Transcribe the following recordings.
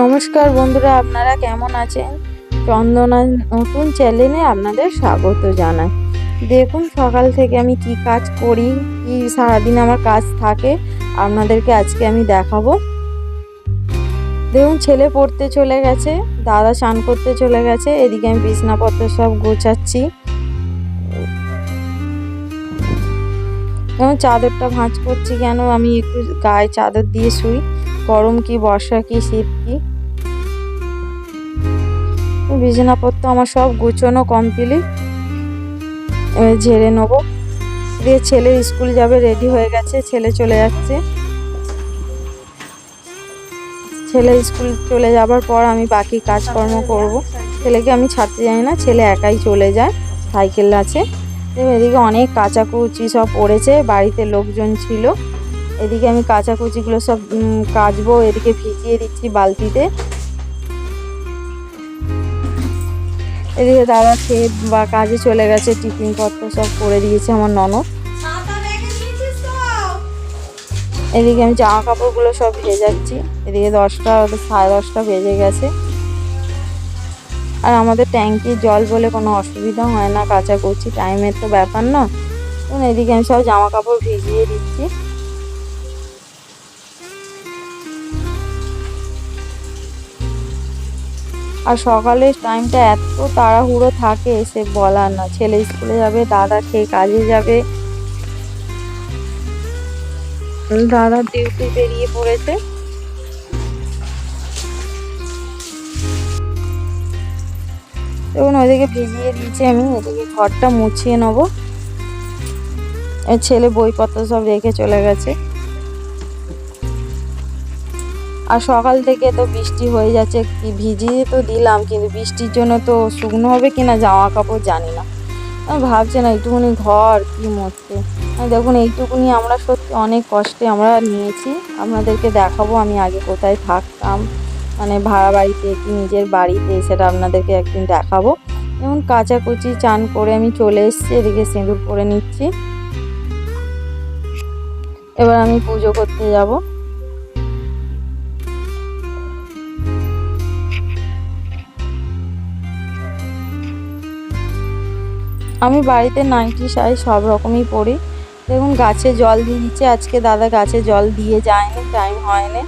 নমস্কার বন্ধুরা, আপনারা কেমন আছেন? চন্দনা নতুন চ্যানেলে আপনাদের স্বাগত জানাই। দেখুন, সকাল থেকে আমি কি কাজ করি, কি সারাদিন আমার কাজ থাকে, আপনাদেরকে আজকে আমি দেখাবো। দেখুন, ছেলে পড়তে চলে গেছে, দাদা স্নান করতে চলে গেছে, এদিকে আমি বিছনাপত্র সব গোছাচ্ছি। চাদরটা ভাঁজ করছি কেন, আমি একটু গায়ে চাদর দিয়ে শুই। গরম কি, বর্ষা কি, শীত কি? বিছানাপত্র আমার সব গুছোনো কমপ্লিট ঝেড়ে নেব। দিয়ে ছেলে স্কুল যাবে রেডি হয়ে গেছে, ছেলে চলে যাচ্ছে। ছেলে স্কুল চলে যাবার পর আমি বাকি কাজকর্ম করব। ছেলেকে আমি ছাড়তে যাই না, ছেলে একাই চলে যায়, সাইকেল আছে। এদিকে অনেক কাচাকুচি সব পড়েছে, বাড়িতে লোকজন ছিল। এদিকে আমি কাচাকুচিগুলো সব উম, কাচবো এদিকে ভিজিয়ে দিচ্ছি বালতিতে। এদিকে দাদা খেয়ে বা কাজে চলে গেছে টিফিন পত্র সব করে দিয়েছে আমার ননদ। এদিকে আমি জামা কাপড়গুলো সব ভেজাচ্ছি এদিকে দশটা সাড়ে দশটা বেজে গেছে। আর আমাদের ট্যাঙ্কির জল বলে কোনো অসুবিধা হয় না কাচাকুচি টাইমের তো ব্যাপার না। এদিকে আমি সব জামা কাপড় ভিজিয়ে দিচ্ছি। আর সকালের টাইমটা এত তাড়াহুড়ো থাকে, সে বলার না। ছেলে স্কুলে যাবে, দাদা খেয়ে কাজে যাবে। দাদা ডিউটি বেরিয়ে পড়েছে। দেখুন, ওইদিকে ভিজিয়ে দিয়েছি আমি এদিকে ঘরটা মুছিয়ে নেব। ছেলে বইপত্র সব রেখে চলে গেছে। আর সকাল থেকে তো বৃষ্টি হয়ে যাচ্ছে, কি ভিজিয়ে তো দিলাম, কিন্তু বৃষ্টির জন্য তো শুকনো হবে কি না জামা কাপড় জানি না। আমি ভাবছি না, একটুখানি ঘর কি আর দেখুন, এইটুকুনি আমরা সত্যি অনেক কষ্টে আমরা নিয়েছি। আপনাদেরকে দেখাবো আমি আগে কোথায় থাকতাম মানে ভাড়া বাড়িতে কি নিজের বাড়িতে, সেটা আপনাদেরকে একদিন দেখাবো। যেমন কাচাকুচি চান করে আমি চলে এসেছি, এদিকে সিঁদুর পরে নিচ্ছি। এবার আমি পুজো করতে যাব। আমি বাড়িতে নাইটি শাড়ি সব রকমই পরি দেখুন, গাছে জল দিয়ে দিচ্ছে। আজকে দাদা গাছে জল দিয়ে যায়নি টাইম হয়নি।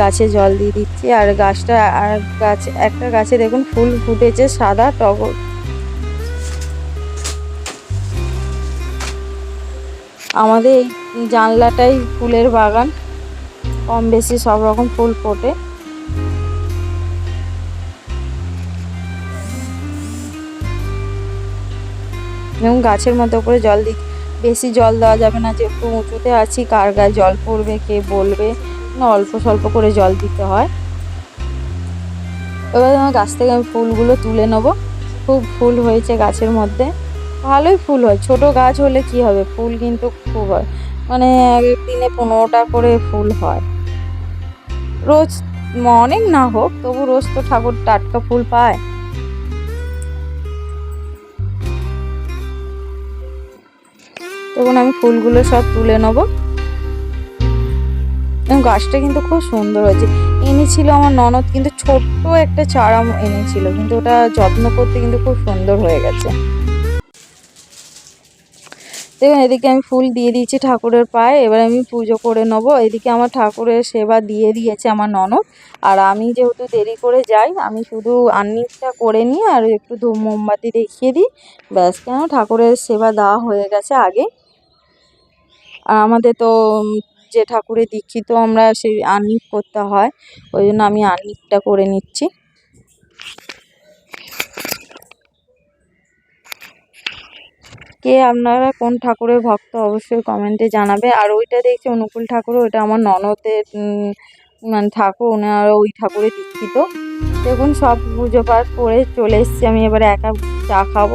গাছে জল দিয়ে দিচ্ছি। আর গাছটা, আর গাছ, একটা গাছে দেখুন, ফুল ফুটেছে সাদা টগর আমাদের এই জানলাটাই ফুলের বাগান। কম বেশি সব রকম ফুল ফোটে। এবং গাছের মধ্যে করে জল দিই বেশি জল দেওয়া যাবে না যে একটু উঁচুতে আছি, কার গায়ে জল পড়বে, কে বলবে? না, অল্প স্বল্প করে জল দিতে হয়। এবার আমার গাছ থেকে আমি ফুলগুলো তুলে নেব। খুব ফুল হয়েছে গাছের মধ্যে। ভালোই ফুল হয়। ছোট গাছ হলে কি হবে? ফুল কিন্তু খুব হয়। মানে এক, দিনে পনেরোটা করে ফুল হয়। রোজ, অনেক না হোক, তবু রোজ তো ঠাকুর টাটকা ফুল পায়। তখন আমি ফুলগুলো সব তুলে নেব। এবং গাছটা কিন্তু খুব সুন্দর হয়েছে। এনেছিল আমার ননদ, কিন্তু ছোট্ট একটা চারা এনেছিল কিন্তু ওটা যত্ন করতে কিন্তু খুব সুন্দর হয়ে গেছে। দেখুন, এদিকে আমি ফুল দিয়ে দিয়েছি ঠাকুরের পায়ে, এবার আমি পুজো করে নেব। এদিকে আমার ঠাকুরের সেবা দিয়ে দিয়েছে আমার ননদ। আর আমি যেহেতু দেরি করে যাই, আমি শুধু আর্নিকটা করে নিই আর একটু ধূপ মোমবাতি দেখিয়ে দিই। ব্যাস, কেন? ঠাকুরের সেবা দেওয়া হয়ে গেছে আগে। আমাদের তো যে ঠাকুরে দীক্ষিত আমরা সেই আর্নিক করতে হয়, ওই জন্য আমি আর্নিকটা করে নিচ্ছি। কে আপনারা কোন ঠাকুরের ভক্ত অবশ্যই কমেন্টে জানাবে। আর ওইটা দেখছি অনুকূল ঠাকুর, ওইটা আমার ননদের মানে ঠাকুর ওনারা ওই ঠাকুরে দীক্ষিত। দেখুন সব পুজো পাঠ করে চলে এসেছি, আমি এবারে একা চা খাব।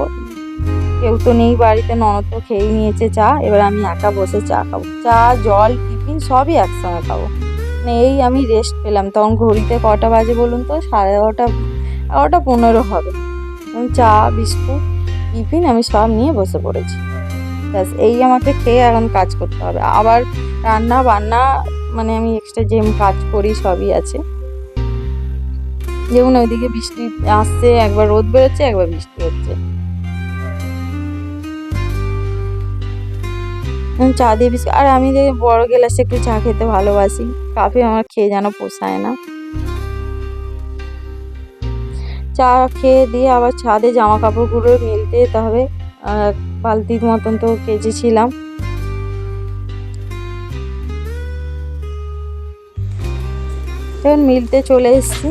কেউ তো নেই বাড়িতে, ননদ তো খেয়েই নিয়েছে চা, এবার আমি একা বসে চা খাব। চা, জল, টিফিন সবই একসঙ্গে খাব। মানে এই আমি রেস্ট পেলাম। তখন ঘড়িতে কটা বাজে বলুন তো? সাড়ে এগারোটা এগারোটা পনেরো হবে। চা, বিস্কুট, টিফিন আমি সব নিয়ে বসে পড়েছি। ব্যাস, এই আমাকে খেয়ে এখন কাজ করতে হবে। আবার রান্না বান্না মানে আমি এক্সট্রা যে কাজ করি সবই আছে। যেমন ওইদিকে বৃষ্টি আসছে, একবার রোদ বেরোচ্ছে, একবার বৃষ্টি হচ্ছে। চা দিয়ে বিস্কুট। আর আমি যে বড় গ্লাসে একটু চা খেতে ভালোবাসি, কাফি আমার খেয়ে যেন পোষায় না। চা খেয়ে দিয়ে আবার ছাদে জামা কাপড়গুলো মেলতে যেতে হবে। বালতির মতন তো কেচেছিলাম। এখন মিলতে চলে এসেছি।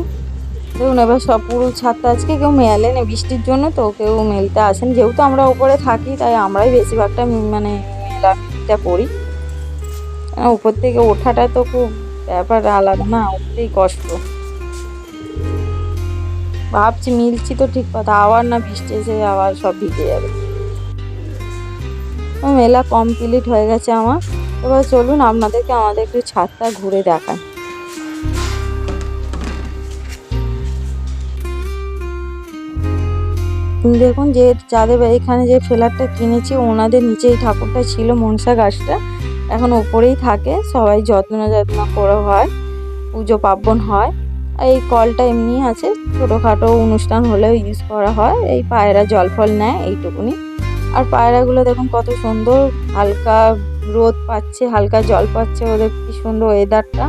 দেখুন এবার সব পুরো ছাদটা আজকে কেউ মেলেনি বৃষ্টির জন্য, তো কেউ মেলতে আসেন। যেহেতু আমরা উপরে থাকি, তাই আমরাই বেশিরভাগটা মানে মেলাটা করি। উপর থেকে ওঠাটা তো খুব ব্যাপার আলাদা না উঠতেই কষ্ট। ভাবছি মিলছি তো ঠিক কথা আবার না বৃষ্টি এসে আবার সব ভিজে যাবে। মেলা কমপ্লিট হয়ে গেছে আমার। এবার চলুন আপনাদেরকে আমাদের একটু ছাদটা ঘুরে দেখান দেখুন যে যাদের এখানে যে ফ্ল্যাটটা কিনেছি, ওনাদের নিচে এই ঠাকুরটা ছিল, মনসা গাছটা। এখন ওপরেই থাকে, সবাই যত্ন যত্ন করে হয়, পুজো পার্বণ হয়। এই কলটা এমনি আছে, ছোটোখাটো অনুষ্ঠান হলেও ইউজ করা হয়, এই পায়রা জল ফল নেয়, এইটুকুনি। আর পায়রাগুলো দেখুন কত সুন্দর, হালকা রোদ পাচ্ছে, হালকা জল পাচ্ছে, ওদের কি সুন্দর ওয়েদারটা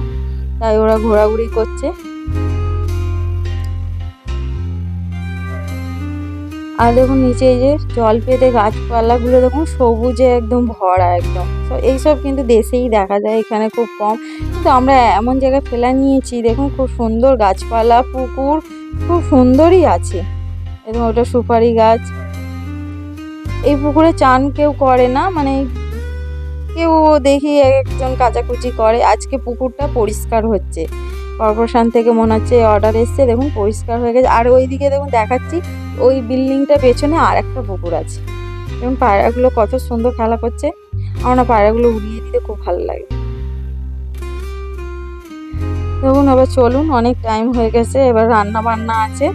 তাই ওরা ঘোরাঘুরি করছে। আর দেখুন নিচে এই যে জল পেতে গাছপালাগুলো দেখুন সবুজে একদম ভরা একদম। তো এইসব কিন্তু দেশেই দেখা যায়, এখানে খুব কম। কিন্তু আমরা এমন জায়গায় ফেলা নিয়েছি, দেখুন খুব সুন্দর গাছপালা, পুকুর, খুব সুন্দরই আছে। এবং ওটা সুপারি গাছ। এই পুকুরে চান কেউ করে না মানে কেউ দেখি একজন কাচাকুচি করে। আজকে পুকুরটা পরিষ্কার হচ্ছে। কর্পোরেশন থেকে মনে হচ্ছে অর্ডার এসছে, দেখুন পরিষ্কার হয়ে গেছে। আর ওইদিকে দেখুন দেখাচ্ছি, ওই বিল্ডিংটা পেছনে আর একটা পুকুর আছে। এবং পায়রাগুলো কত সুন্দর খেলা করছে। আমার না পায়রাগুলো উড়িয়ে দিতে খুব ভালো লাগে। দেখুন এবার চলুন, অনেক টাইম হয়ে গেছে, এবার রান্না বান্না আছে।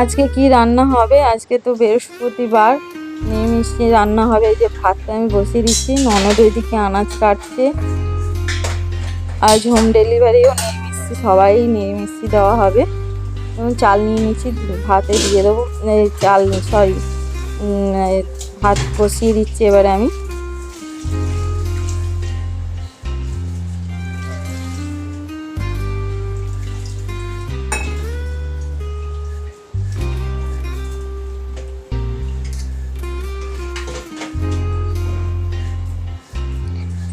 আজকে কি রান্না হবে? আজকে তো বৃহস্পতিবার। নিরামিষি রান্না হবে, এই যে ভাতটা আমি বসিয়ে দিচ্ছি। ননদ ওইদিকে আনাজ কাটছে। আজ হোম ডেলিভারিও নিরামিষি সবাই নিয়ে মিষ্টি দেওয়া হবে। চাল নিয়ে নিচ্ছি, ভাতে দিয়ে দেবো। চাল সরি ভাত কষিয়ে দিচ্ছি এবারে আমি।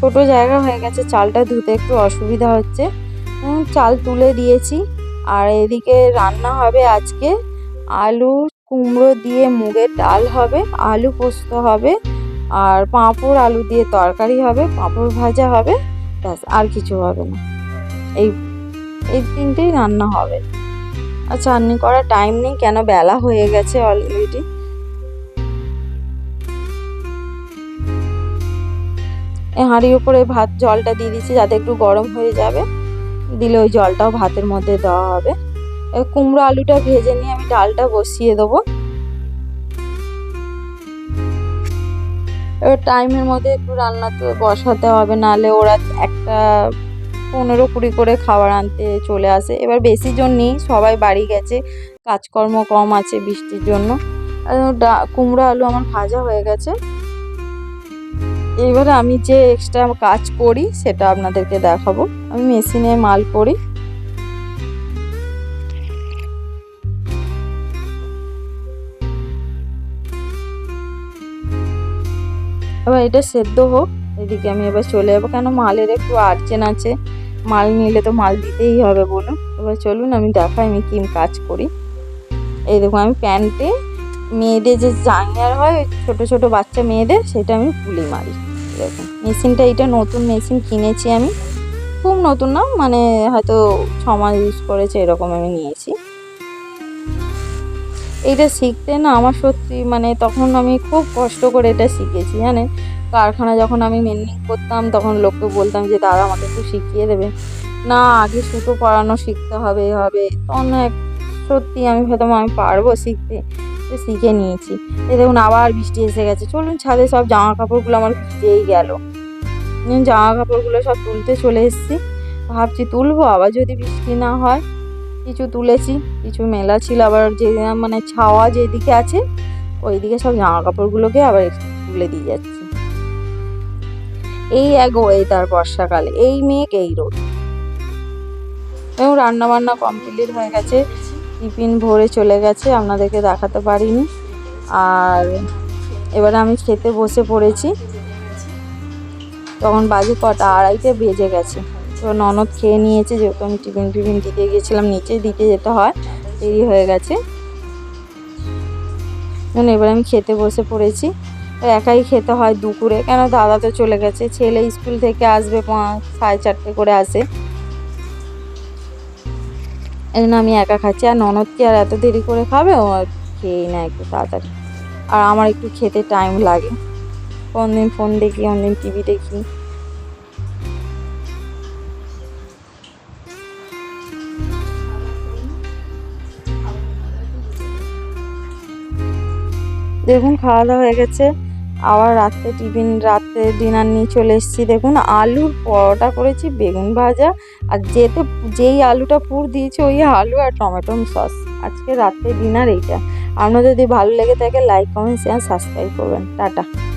ছোট জায়গা হয়ে গেছে, চালটা ধুতে একটু অসুবিধা হচ্ছে। চাল তুলে দিয়েছি। আর এদিকে রান্না হবে আজকে আলু কুমড়ো দিয়ে মুগের ডাল হবে, আলু পোস্ত হবে, আর পাঁপড় আলু দিয়ে তরকারি হবে, পাঁপড় ভাজা হবে, ব্যাস, আর কিছু হবে না। এই এই তিনটেই রান্না হবে। আর চাটনি করার টাইম নেই, কেন বেলা হয়ে গেছে অলরেডি হাঁড়ির উপরে ভাত জলটা দিয়ে দিচ্ছি যাতে একটু গরম হয়ে যাবে। দিলে ওই জলটাও ভাতের মধ্যে দেওয়া হবে। কুমড়ো আলুটা ভেজে নিয়ে আমি ডালটা বসিয়ে দেবো। এবার টাইমের মধ্যে একটু রান্না তো বসাতে হবে, নাহলে ওরা একটা পনেরো কুড়ি করে খাবার আনতে চলে আসে। এবার বেশি জন নেই, সবাই বাড়ি গেছে, কাজকর্ম কম আছে বৃষ্টির জন্য। কুমড়ো আলু আমার ভাজা হয়ে গেছে। এবারে আমি যে এক্সট্রা কাজ করি সেটা আপনাদেরকে দেখাবো। আমি মেশিনে মাল করি। এবার এটা সেদ্ধ হোক, এদিকে আমি এবার চলে যাব। কেন মালের একটু আর্জেন্ট আছে, মাল নিলে তো মাল দিতেই হবে বলুন। এবার চলুন, আমি দেখাই আমি কি কাজ করি। এই দেখুন, আমি প্যান্টে মেয়েদের যে জাঙ্গিয়ার হয় ছোটো ছোটো বাচ্চা মেয়েদের, সেটা আমি পুলি মারি। দেখুন মেশিনটা, এটা নতুন মেশিন কিনেছি আমি। খুব নতুন না মানে হয়তো ছ মাস ইউজ করেছে, এরকম আমি নিয়েছি। এটা শিখতে না আমার সত্যি মানে তখন আমি খুব কষ্ট করে এটা শিখেছি, জানেন? কারখানা যখন আমি মেন্ডিং করতাম, তখন লোককে বলতাম যে, দাদা, আমাকে একটু শিখিয়ে দেবে। না, আগে সুতো পরানো শিখতে হবে হবে। তখন এক সত্যি আমি ভাবতাম, আমি পারব শিখতে। তো শিখে নিয়েছি। এই দেখুন আবার বৃষ্টি এসে গেছে। চলুন ছাদে সব জামা কাপড়গুলো আমার ভিজেই গেল। জামা কাপড়গুলো সব তুলতে চলে এসেছি। ভাবছি তুলবো, আবার যদি বৃষ্টি না হয়। কিছু তুলেছি, কিছু মেলা ছিল আবার যে মানে ছাওয়া যেদিকে আছে, ওইদিকে সব জামা কাপড়গুলোকে আবার তুলে দিয়ে যাচ্ছি। এই এক ওয়েদার বর্ষাকালে। এই মেঘ, এই রোদ। এবং রান্না বান্না কমপ্লিট হয়ে গেছে। টিফিন ভরে চলে গেছে, আপনাদেরকে দেখাতে পারিনি। আর এবারে আমি খেতে বসে পড়েছি। তখন বাজে কটা, আড়াইটে বেজে গেছে। তো ননদ খেয়ে নিয়েছে, যেহেতু আমি টিফিন টিফিন দিতে গিয়েছিলাম নিচে দিতে যেতে হয়, দেরি হয়ে গেছে। এবারে আমি খেতে বসে পড়েছি। একাই খেতে হয় দুপুরে। কেন, দাদা তো চলে গেছে, ছেলে স্কুল থেকে আসবে সাড়ে চারটে করে আসে। এই জন্য আমি একা খাচ্ছি। আর ননদ কি আর এত দেরি করে খাবে? ও আর খেয়েই না একটু তাড়াতাড়ি। আর আমার একটু খেতে টাইম লাগে। কোন দিন ফোন দেখি কোন দিন টিভি দেখি। দেখুন, খাওয়া দাওয়া হয়ে গেছে। আবার রাত্রে টিফিন, রাত্রে ডিনার নিয়ে চলে এসেছি। দেখুন, আলুর পরোটা করেছি, বেগুন ভাজা, আর যেতে, যেই আলুটা পুর দিয়েছি ওই আলু আর টমেটো সস। আজকে রাত্রে ডিনার এইটা। আপনার যদি ভালো লেগে থাকে লাইক কমেন্ট শেয়ার সাবস্ক্রাইব করবেন। টাটা।